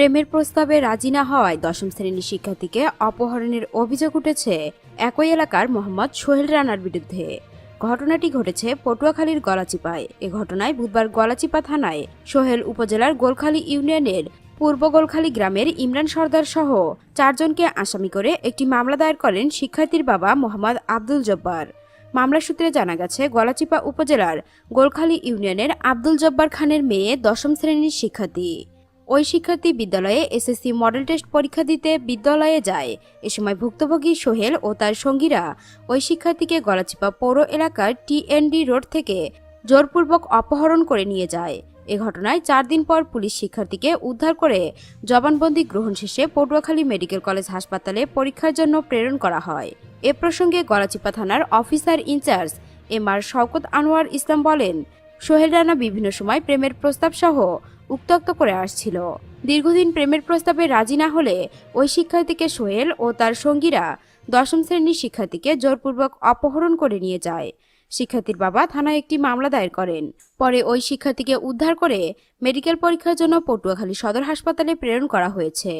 প্রেমের প্রস্তাবে রাজি না হওয়ায় দশম শ্রেণির শিক্ষার্থীকে অপহরণের অভিযোগ উঠেছে একই এলাকার মোহাম্মদ সোহেল রানার বিরুদ্ধে। ঘটনাটি ঘটেছে পটুয়াখালীর গলাচিপায়। এ ঘটনায় বুধবার গলাচিপা থানায় সোহেল উপজেলার গোলখালী ইউনিয়নের পূর্ব গোলখালী গ্রামের ইমরান সর্দার সহ চারজনকে আসামি করে একটি মামলা দায়ের করেন শিক্ষার্থীর বাবা মোহাম্মদ আব্দুল জব্বার। মামলা সূত্রে জানা গেছে, গলাচিপা উপজেলার গোলখালী ইউনিয়নের আব্দুল জব্বার খানের মেয়ে দশম শ্রেণির শিক্ষার্থী। ওই শিক্ষার্থী বিদ্যালয়ে এসএসসি মডেল টেস্ট পরীক্ষা দিতে বিদ্যালয়ে যায়। এ সময় ভুক্তভোগী সোহেল ও তার সঙ্গীরা ওই শিক্ষার্থীকে গলাচিপা পৌর এলাকার টিএনডি রোড থেকে জোরপূর্বক অপহরণ করে নিয়ে যায়। এ ঘটনায় চার দিন পর পুলিশ শিক্ষার্থীকে উদ্ধার করে জবানবন্দি গ্রহণ শেষে পটুয়াখালী মেডিকেল কলেজ হাসপাতালে পরীক্ষার জন্য প্রেরণ করা হয়। এ প্রসঙ্গে গলাচিপা থানার officer in charge M R Shawkat Anwar Islam বলেন, সোহেল রানা বিভিন্ন সময় প্রেমের প্রস্তাব সহ উত্তক্ত করে আসছিল। দীর্ঘদিন প্রেমের প্রস্তাবে রাজি না হলে ওই শিক্ষার্থীকে সোহেল ও তার সঙ্গীরা দশম শ্রেণির শিক্ষার্থীকে জোরপূর্বক অপহরণ করে নিয়ে যায়। শিক্ষার্থীর বাবা থানায় একটি মামলা দায়ের করেন। পরে ওই শিক্ষার্থীকে উদ্ধার করে মেডিকেল পরীক্ষার জন্য পটুয়াখালী সদর হাসপাতালে প্রেরণ করা হয়েছে।